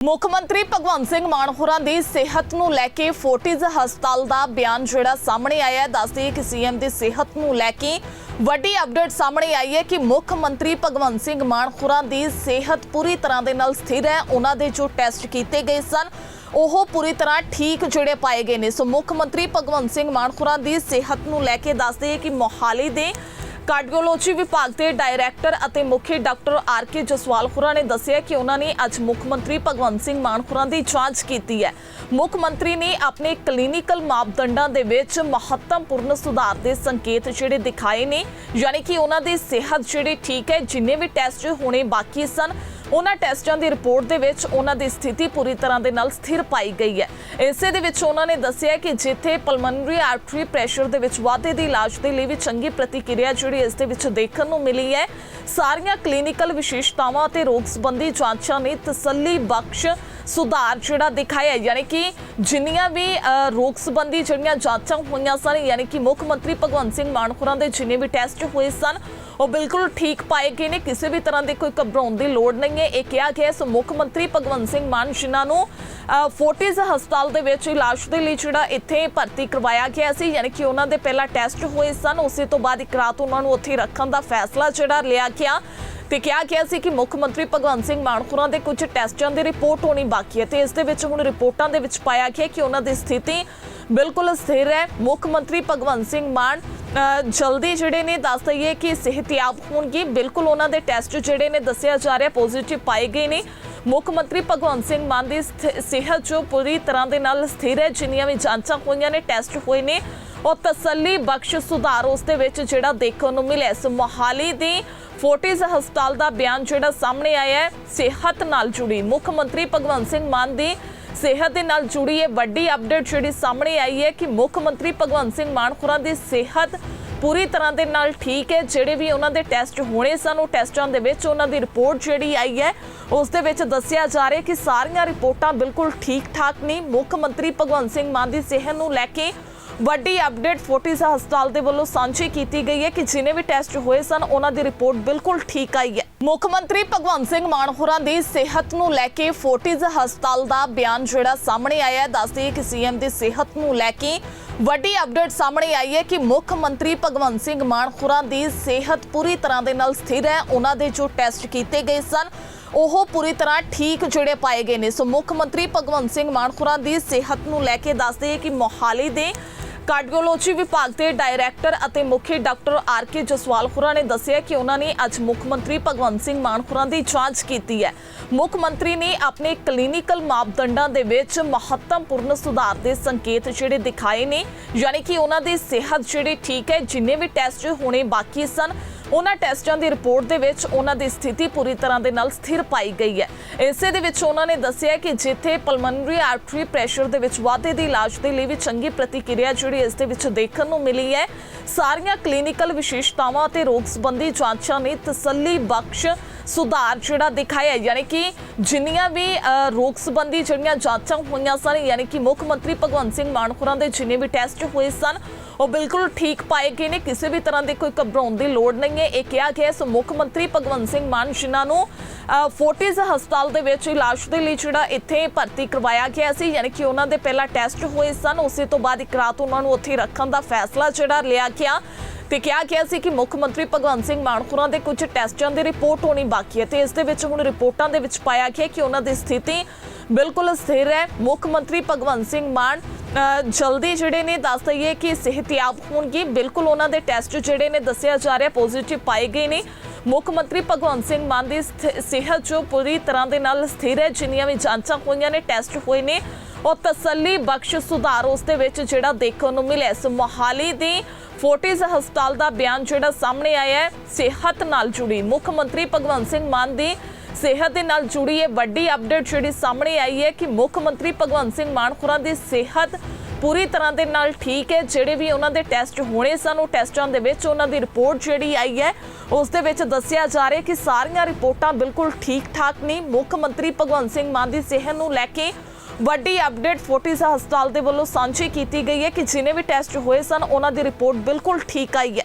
ਮੁੱਖ ਮੰਤਰੀ ਭਗਵੰਤ ਸਿੰਘ ਮਾਨ ਹੋਰਾਂ ਦੀ ਸਿਹਤ ਨੂੰ ਲੈ ਕੇ ਫੋਰਟਿਸ ਹਸਪਤਾਲ ਦਾ ਬਿਆਨ ਜਿਹੜਾ ਸਾਹਮਣੇ ਆਇਆ ਹੈ ਦੱਸਦੇ ਕਿ ਸੀਐਮ ਦੀ ਸਿਹਤ ਨੂੰ ਲੈ ਕੇ ਵੱਡੀ ਅਪਡੇਟ ਸਾਹਮਣੇ ਆਈ ਹੈ ਕਿ ਮੁੱਖ ਮੰਤਰੀ ਭਗਵੰਤ ਸਿੰਘ ਮਾਨ ਹੋਰਾਂ ਦੀ ਸਿਹਤ ਪੂਰੀ ਤਰ੍ਹਾਂ ਦੇ ਨਾਲ ਸਥਿਰ ਹੈ। ਉਹਨਾਂ ਦੇ ਜੋ ਟੈਸਟ ਕੀਤੇ ਗਏ ਸਨ, ਉਹ ਪੂਰੀ ਤਰ੍ਹਾਂ ਠੀਕ ਜਿਹੜੇ ਪਾਏ ਗਏ ਨੇ। ਸੋ ਮੁੱਖ ਮੰਤਰੀ ਭਗਵੰਤ ਸਿੰਘ ਮਾਨ ਹੋਰਾਂ ਦੀ ਸਿਹਤ ਨੂੰ ਲੈ ਕੇ ਦੱਸਦੇ ਕਿ ਮੋਹਾਲੀ ਦੇ ਕਾਰਡੀਓਲੋਜੀ ਵਿਭਾਗ ਦੇ ਡਾਇਰੈਕਟਰ ਅਤੇ ਮੁਖੀ doctor R K Jaswal Khura ਨੇ ਦੱਸਿਆ ਕਿ ਉਹਨਾਂ ਨੇ ਅੱਜ ਮੁੱਖ ਮੰਤਰੀ ਭਗਵੰਤ ਸਿੰਘ ਮਾਨ ਖੁਰਾ ਦੀ ਜਾਂਚ ਕੀਤੀ ਹੈ। ਮੁੱਖ ਮੰਤਰੀ ਨੇ ਆਪਣੇ ਕਲੀਨਿਕਲ ਮਾਪਦੰਡਾਂ ਦੇ ਵਿੱਚ ਮਹੱਤਵਪੂਰਨ ਸੁਧਾਰ ਦੇ ਸੰਕੇਤ ਜਿਹੜੇ ਦਿਖਾਏ ਨੇ, ਯਾਨੀ ਕਿ ਉਹਨਾਂ ਦੀ ਸਿਹਤ ਜਿਹੜੀ ਠੀਕ ਹੈ, ਜਿੰਨੇ ਵੀ ਟੈਸਟ ਹੋਣੇ ਬਾਕੀ ਸਨ ਉਹਨਾਂ ਟੈਸਟਾਂ ਦੀ ਰਿਪੋਰਟ ਦੇ ਵਿੱਚ ਉਹਨਾਂ ਦੀ ਸਥਿਤੀ ਪੂਰੀ ਤਰ੍ਹਾਂ ਦੇ ਨਾਲ ਸਥਿਰ ਪਾਈ ਗਈ ਹੈ। ਇਸੇ ਦੇ ਵਿੱਚ ਉਹਨਾਂ ਨੇ ਦੱਸਿਆ ਕਿ ਜਿੱਥੇ ਪਲਮਨਰੀ ਆਰਟਰੀ ਪ੍ਰੈਸ਼ਰ ਦੇ ਵਿੱਚ ਵਾਧੇ ਦੀ ਇਲਾਜ ਦੇ ਲਈ ਵੀ ਚੰਗੀ ਪ੍ਰਤੀਕਿਰਿਆ ਜਿਹੜੀ ਇਸ ਦੇ ਵਿੱਚ ਦੇਖਣ ਨੂੰ ਮਿਲੀ ਹੈ, ਸਾਰੀਆਂ ਕਲੀਨਿਕਲ ਵਿਸ਼ੇਸ਼ਤਾਵਾਂ ਅਤੇ ਰੋਗ ਸੰਬੰਧੀ ਜਾਂਚਾਂ ਨੇ ਤਸੱਲੀ ਬਖਸ਼ ਸੁਧਾਰ ਜਿਹੜਾ ਦਿਖਾਇਆ ਯਾਨੀ ਕਿ ਜਿੰਨੀਆਂ ਵੀ ਰੋਗ ਸੰਬੰਧੀ ਜਿਹੜੀਆਂ ਜਾਂਚਾਂ ਹੋਈਆਂ ਸਨ, ਯਾਨੀ ਕਿ ਮੁੱਖ ਮੰਤਰੀ ਭਗਵੰਤ ਸਿੰਘ ਮਾਨ ਖੁਰਾਂ ਦੇ ਜਿੰਨੇ ਵੀ ਟੈਸਟ ਹੋਏ ਸਨ ਉਹ ਬਿਲਕੁਲ ਠੀਕ ਪਾਏ ਗਏ ਨੇ। ਕਿਸੇ ਵੀ ਤਰ੍ਹਾਂ ਦੀ ਕੋਈ ਘਬਰਾਉਣ ਦੀ ਲੋੜ ਨਹੀਂ ਹੈ। ਇਹ ਕਿਹਾ ਗਿਆ ਸੋ ਮੁੱਖ ਮੰਤਰੀ ਭਗਵੰਤ ਸਿੰਘ ਮਾਨ, ਜਿਨ੍ਹਾਂ ਨੂੰ ਫੋਰਟਿਸ ਹਸਪਤਾਲ ਦੇ ਵਿੱਚ ਇਲਾਜ ਦੇ ਲਈ ਜਿਹੜਾ ਇੱਥੇ ਭਰਤੀ ਕਰਵਾਇਆ ਗਿਆ ਸੀ, ਯਾਨੀ ਕਿ ਉਹਨਾਂ ਦੇ ਪਹਿਲਾਂ ਟੈਸਟ ਹੋਏ ਸਨ। ਉਸੇ ਤੋਂ ਬਾਅਦ ਇੱਕ ਰਾਤ ਉਹਨਾਂ ਨੂੰ ਉੱਥੇ ਰੱਖਣ ਦਾ ਫੈਸਲਾ ਜਿਹੜਾ ਲਿਆ ਗਿਆ ਤੇ ਕਿਹਾ ਗਿਆ ਸੀ ਕਿ ਮੁੱਖ ਮੰਤਰੀ ਭਗਵੰਤ ਸਿੰਘ ਮਾਨ ਖੁਰਾਂ ਦੇ ਕੁਝ ਟੈਸਟਾਂ ਦੀ ਰਿਪੋਰਟ ਹੋਣੀ ਬਾਕੀ ਹੈ ਤੇ ਇਸ ਦੇ ਵਿੱਚ ਹੁਣ ਰਿਪੋਰਟਾਂ ਦੇ ਵਿੱਚ ਪਾਇਆ ਗਿਆ ਕਿ ਉਹਨਾਂ ਦੀ ਸਥਿਤੀ ਬਿਲਕੁਲ ਸਥਿਰ ਹੈ। ਮੁੱਖ ਮੰਤਰੀ ਭਗਵੰਤ ਸਿੰਘ ਮਾਨ ਜਲਦੀ ਜਿਹੜੇ ਨੇ ਦੱਸ ਦਈਏ ਕਿ ਸਿਹਤਯਾਬ ਹੋਣਗੇ। ਬਿਲਕੁਲ ਉਹਨਾਂ ਦੇ ਟੈਸਟ ਜਿਹੜੇ ਨੇ ਦੱਸਿਆ ਜਾ ਰਿਹਾ ਪੋਜ਼ਿਟਿਵ ਪਾਏ ਗਏ ਨੇ। ਮੁੱਖ ਮੰਤਰੀ ਭਗਵੰਤ ਸਿੰਘ ਮਾਨ ਦੀ ਸਥਿ- ਸਿਹਤ ਜੋ ਪੂਰੀ ਤਰ੍ਹਾਂ ਦੇ ਨਾਲ ਸਥਿਰ ਹੈ, ਜਿੰਨੀਆਂ ਵੀ ਜਾਂਚਾਂ ਹੋਈਆਂ ਨੇ, ਟੈਸਟ ਹੋਏ ਨੇ। ਉਹ ਤਸੱਲੀ ਬਖਸ਼ ਸੁਧਾਰ ਉਸ ਦੇ ਵਿੱਚ ਜਿਹੜਾ ਦੇਖਣ ਨੂੰ ਮਿਲਿਆ। ਇਸ ਮੋਹਾਲੀ ਦੀ ਫੋਰਟਿਸ ਹਸਪਤਾਲ ਦਾ ਬਿਆਨ ਜਿਹੜਾ ਸਾਹਮਣੇ ਆਇਆ ਹੈ, ਸਿਹਤ ਨਾਲ ਜੁੜੀ। ਮੁੱਖ ਮੰਤਰੀ ਭਗਵੰਤ ਸਿੰਘ ਮਾਨ ਦੀ ਸਿਹਤ ਦੇ ਨਾਲ ਜੁੜੀ ਇਹ ਵੱਡੀ ਅਪਡੇਟ ਜਿਹੜੀ ਸਾਹਮਣੇ ਆਈ ਹੈ ਕਿ ਮੁੱਖ ਮੰਤਰੀ ਭਗਵੰਤ ਸਿੰਘ ਮਾਨ ਖੁਰਾ ਦੀ ਸਿਹਤ ਪੂਰੀ ਤਰ੍ਹਾਂ ਦੇ ਨਾਲ ਠੀਕ ਹੈ। ਜਿਹੜੇ ਵੀ ਉਹਨਾਂ ਦੇ ਟੈਸਟ ਹੋਣੇ ਸਨ, ਉਹ ਟੈਸਟਾਂ ਦੇ ਵਿੱਚ ਉਹਨਾਂ ਦੀ ਰਿਪੋਰਟ ਜਿਹੜੀ ਆਈ ਹੈ, ਉਸ ਦੇ ਵਿੱਚ ਦੱਸਿਆ ਜਾ ਰਿਹਾ ਕਿ ਸਾਰੀਆਂ ਰਿਪੋਰਟਾਂ ਬਿਲਕੁਲ ਠੀਕ ਠਾਕ ਨੇ। ਮੁੱਖ ਮੰਤਰੀ ਭਗਵੰਤ ਸਿੰਘ ਮਾਨ ਦੀ ਸਿਹਤ ਨੂੰ ਲੈ ਕੇ ਵੱਡੀ ਅਪਡੇਟ ਫੋਰਟਿਸ ਹਸਪਤਾਲ ਦੇ ਵੱਲੋਂ ਸਾਂਝੀ ਕੀਤੀ ਗਈ ਹੈ ਕਿ ਜਿਨੇ ਵੀ ਟੈਸਟ ਹੋਏ ਸਨ, ਉਹਨਾਂ ਦੀ ਰਿਪੋਰਟ ਬਿਲਕੁਲ ਠੀਕ ਆਈ ਹੈ। ਮੁੱਖ ਮੰਤਰੀ ਭਗਵੰਤ ਸਿੰਘ ਮਾਨ ਹੋਰਾਂ ਦੀ ਸਿਹਤ ਨੂੰ ਲੈ ਕੇ ਫੋਰਟਿਸ ਹਸਪਤਾਲ ਦਾ ਬਿਆਨ ਜਿਹੜਾ ਸਾਹਮਣੇ ਆਇਆ ਹੈ ਦੱਸਦੇ ਕਿ ਸੀਐਮ ਦੀ ਸਿਹਤ ਨੂੰ ਲੈ ਕੇ ਵੱਡੀ ਅਪਡੇਟ ਸਾਹਮਣੇ ਆਈ ਹੈ ਕਿ ਮੁੱਖ ਮੰਤਰੀ ਭਗਵੰਤ ਸਿੰਘ ਮਾਨ ਹੋਰਾਂ ਦੀ ਸਿਹਤ ਪੂਰੀ ਤਰ੍ਹਾਂ ਦੇ ਨਾਲ ਸਥਿਰ ਹੈ। ਉਹਨਾਂ ਦੇ ਜੋ ਟੈਸਟ ਕੀਤੇ ਗਏ ਸਨ, ਉਹ ਪੂਰੀ ਤਰ੍ਹਾਂ ਠੀਕ ਜਿਹੜੇ ਪਾਏ ਗਏ ਨੇ। ਸੋ ਮੁੱਖ ਮੰਤਰੀ ਭਗਵੰਤ ਸਿੰਘ ਮਾਨ ਖੁਰਾ ਦੀ ਸਿਹਤ ਨੂੰ ਲੈ ਕੇ ਦੱਸਦੇ ਕਿ ਮੋਹਾਲੀ ਦੇ ਕਾਰਡੀਓਲੋਜੀ ਵਿਭਾਗ ਦੇ ਡਾਇਰੈਕਟਰ ਅਤੇ ਮੁਖੀ doctor R K Jaswal Khura ਨੇ ਦੱਸਿਆ ਕਿ ਉਹਨਾਂ ਨੇ ਅੱਜ ਮੁੱਖ ਮੰਤਰੀ ਭਗਵੰਤ ਸਿੰਘ ਮਾਨ ਖੁਰਾ ਦੀ ਜਾਂਚ ਕੀਤੀ ਹੈ। ਮੁੱਖ ਮੰਤਰੀ ਨੇ ਆਪਣੇ ਕਲੀਨਿਕਲ ਮਾਪਦੰਡਾਂ ਦੇ ਵਿੱਚ ਮਹੱਤਵਪੂਰਨ ਸੁਧਾਰ ਦੇ ਸੰਕੇਤ ਜਿਹੜੇ ਦਿਖਾਏ ਨੇ, ਯਾਨੀ ਕਿ ਉਹਨਾਂ ਦੀ ਸਿਹਤ ਜਿਹੜੀ ਠੀਕ ਹੈ, ਜਿੰਨੇ ਵੀ ਟੈਸਟ ਹੋਣੇ ਬਾਕੀ ਸਨ ਉਹਨਾਂ ਟੈਸਟਾਂ ਦੀ ਰਿਪੋਰਟ ਦੇ ਵਿੱਚ ਉਹਨਾਂ ਦੀ ਸਥਿਤੀ ਪੂਰੀ ਤਰ੍ਹਾਂ ਦੇ ਨਾਲ ਸਥਿਰ ਪਾਈ ਗਈ ਹੈ। ਇਸੇ ਦੇ ਵਿੱਚ ਉਹਨਾਂ ਨੇ ਦੱਸਿਆ ਕਿ ਜਿੱਥੇ ਪਲਮਨਰੀ ਆਰਟਰੀ ਪ੍ਰੈਸ਼ਰ ਦੇ ਵਿੱਚ ਵਾਧੇ ਦੀ ਇਲਾਜ ਦੇ ਲਈ ਵੀ ਚੰਗੀ ਪ੍ਰਤੀਕਿਰਿਆ ਜਿਹੜੀ ਇਸ ਦੇ ਵਿੱਚ ਦੇਖਣ ਨੂੰ ਮਿਲੀ ਹੈ, ਸਾਰੀਆਂ ਕਲੀਨਿਕਲ ਵਿਸ਼ੇਸ਼ਤਾਵਾਂ ਅਤੇ ਰੋਗ ਸੰਬੰਧੀ ਜਾਂਚਾਂ ਨੇ ਤਸੱਲੀ ਬਖਸ਼ ਸੁਧਾਰ ਜਿਹੜਾ ਦਿਖਾਇਆ ਯਾਨੀ ਕਿ ਜਿੰਨੀਆਂ ਵੀ ਰੋਗ ਸੰਬੰਧੀ ਜਿਹੜੀਆਂ ਜਾਂਚਾਂ ਹੋਈਆਂ ਸਨ, ਯਾਨੀ ਕਿ ਮੁੱਖ ਮੰਤਰੀ ਭਗਵੰਤ ਸਿੰਘ ਮਾਨ ਖੁਰਾਂ ਦੇ ਜਿੰਨੇ ਵੀ ਟੈਸਟ ਹੋਏ ਸਨ, ਉਹ ਬਿਲਕੁਲ ਠੀਕ ਪਾਏ ਗਏ ਨੇ। ਕਿਸੇ ਵੀ ਤਰ੍ਹਾਂ ਦੀ ਕੋਈ ਘਬਰਾਉਣ ਦੀ ਲੋੜ ਨਹੀਂ ਹੈ। ਇਹ ਕਿਹਾ ਗਿਆ ਸੋ ਮੁੱਖ ਮੰਤਰੀ ਭਗਵੰਤ ਸਿੰਘ ਮਾਨ, ਜਿਨ੍ਹਾਂ ਨੂੰ ਫੋਰਟਿਸ ਹਸਪਤਾਲ ਦੇ ਵਿੱਚ ਇਲਾਜ ਦੇ ਲਈ ਜਿਹੜਾ ਇੱਥੇ ਭਰਤੀ ਕਰਵਾਇਆ ਗਿਆ ਸੀ, ਯਾਨੀ ਕਿ ਉਹਨਾਂ ਦੇ ਪਹਿਲਾਂ ਟੈਸਟ ਹੋਏ ਸਨ, ਉਸੇ ਤੋਂ ਬਾਅਦ ਇੱਕ ਰਾਤ ਉਹਨਾਂ ਨੂੰ ਉੱਥੇ ਰੱਖਣ ਦਾ ਫੈਸਲਾ ਜਿਹੜਾ ਲਿਆ ਗਿਆ। ਤੇ ਕਿਹਾ ਗਿਆ ਸੀ ਕਿ ਮੁੱਖ ਮੰਤਰੀ ਭਗਵੰਤ ਸਿੰਘ ਮਾਨ ਖੁਰਾਂ ਦੇ ਕੁਝ ਟੈਸਟਾਂ ਦੀ ਰਿਪੋਰਟ ਹੋਣੀ ਬਾਕੀ ਹੈ ਤੇ ਇਸ ਦੇ ਵਿੱਚ ਹੁਣ ਰਿਪੋਰਟਾਂ ਦੇ ਵਿੱਚ ਪਾਇਆ ਗਿਆ ਕਿ ਉਹਨਾਂ ਦੀ ਸਥਿਤੀ ਬਿਲਕੁਲ ਸਥਿਰ ਹੈ। ਮੁੱਖ ਮੰਤਰੀ ਭਗਵੰਤ ਸਿੰਘ ਮਾਨ ਜਲਦੀ ਜਿਹੜੇ ਨੇ ਦੱਸ ਦਈਏ ਕਿ ਸਿਹਤਯਾਬ ਹੋਣਗੇ। ਬਿਲਕੁਲ ਉਹਨਾਂ ਦੇ ਟੈਸਟ ਜਿਹੜੇ ਨੇ ਦੱਸਿਆ ਜਾ ਰਿਹਾ ਪੋਜ਼ਿਟਿਵ ਪਾਏ ਗਏ ਨੇ। ਮੁੱਖ ਮੰਤਰੀ ਭਗਵੰਤ ਸਿੰਘ ਮਾਨ ਦੀ ਸਥਿ- ਸਿਹਤ ਜੋ ਪੂਰੀ ਤਰ੍ਹਾਂ ਦੇ ਨਾਲ ਸਥਿਰ ਹੈ, ਜਿੰਨੀਆਂ ਵੀ ਜਾਂਚਾਂ ਹੋਈਆਂ ਨੇ, ਟੈਸਟ ਹੋਏ ਨੇ, ਉਹ ਤਸੱਲੀ ਬਖਸ਼ ਸੁਧਾਰ ਉਸ ਦੇ ਵਿੱਚ ਜਿਹੜਾ ਦੇਖਣ ਨੂੰ ਮਿਲਿਆ। ਇਸ ਮੋਹਾਲੀ ਦੀ ਫੋਰਟਿਸ ਹਸਪਤਾਲ ਦਾ ਬਿਆਨ ਜਿਹੜਾ ਸਾਹਮਣੇ ਆਇਆ ਹੈ, ਸਿਹਤ ਨਾਲ ਜੁੜੀ। ਮੁੱਖ ਮੰਤਰੀ ਭਗਵੰਤ ਸਿੰਘ ਮਾਨ ਦੀ ਸਿਹਤ ਦੇ ਨਾਲ ਜੁੜੀ ਇਹ ਵੱਡੀ ਅਪਡੇਟ ਜਿਹੜੀ ਸਾਹਮਣੇ ਆਈ ਹੈ ਕਿ ਮੁੱਖ ਮੰਤਰੀ ਭਗਵੰਤ ਸਿੰਘ ਮਾਨ ਖੁਰਾਂ ਦੀ ਸਿਹਤ ਪੂਰੀ ਤਰ੍ਹਾਂ ਦੇ ਨਾਲ ਠੀਕ ਹੈ। ਜਿਹੜੇ ਵੀ ਉਹਨਾਂ ਦੇ ਟੈਸਟ ਹੋਣੇ ਸਨ, ਉਹ ਟੈਸਟਾਂ ਦੇ ਵਿੱਚ ਉਹਨਾਂ ਦੀ ਰਿਪੋਰਟ ਜਿਹੜੀ ਆਈ ਹੈ, ਉਸ ਦੇ ਵਿੱਚ ਦੱਸਿਆ ਜਾ ਰਿਹਾ ਕਿ ਸਾਰੀਆਂ ਰਿਪੋਰਟਾਂ ਬਿਲਕੁਲ ਠੀਕ ਠਾਕ ਨੇ। ਮੁੱਖ ਮੰਤਰੀ ਭਗਵੰਤ ਸਿੰਘ ਮਾਨ ਦੀ ਸਿਹਤ ਨੂੰ ਲੈ ਕੇ ਵੱਡੀ ਅਪਡੇਟ ਫੋਰਟਿਸ ਹਸਪਤਾਲ ਦੇ ਵੱਲੋਂ ਸਾਂਝੀ ਕੀਤੀ ਗਈ ਹੈ ਕਿ ਜਿਨੇ ਵੀ ਟੈਸਟ ਹੋਏ ਸਨ, ਉਹਨਾਂ ਦੀ ਰਿਪੋਰਟ ਬਿਲਕੁਲ ਠੀਕ ਆਈ ਹੈ।